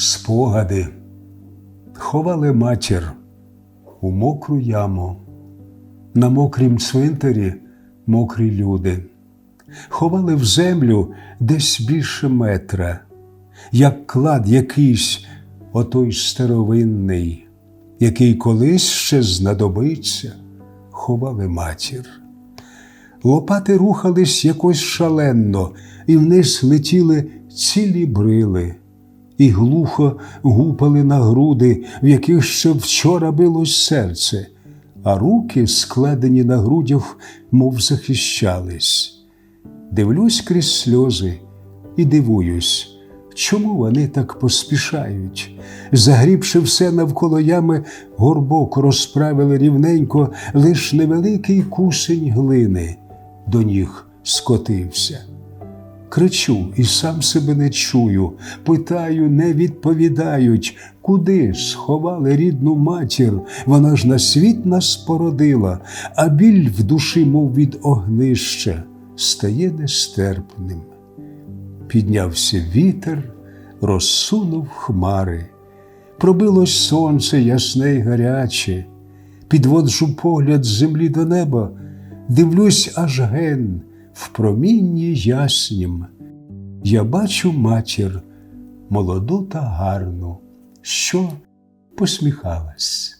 Спогади ховали матір у мокру яму. На мокрім цвинтарі мокрі люди. Ховали в землю десь більше метра, як клад якийсь, отой старовинний, який колись ще знадобиться, ховали матір. Лопати рухались якось шаленно, і вниз летіли цілі брили, і глухо гупали на груди, в яких ще вчора билось серце, а руки, складені на грудях, мов захищались. Дивлюсь крізь сльози і дивуюсь, чому вони так поспішають. Загрібши все навколо ями, горбок розправили рівненько, лиш невеликий кусень глини до ніг скотився. Кричу і сам себе не чую, питаю, не відповідають, куди сховали рідну матір, вона ж на світ нас породила, а біль в душі, мов від огнища, стає нестерпним. Піднявся вітер, розсунув хмари, пробилось сонце ясне й гаряче, підводжу погляд з землі до неба, дивлюсь аж ген в промінні яснім. Я бачу матір молоду та гарну, що посміхалась.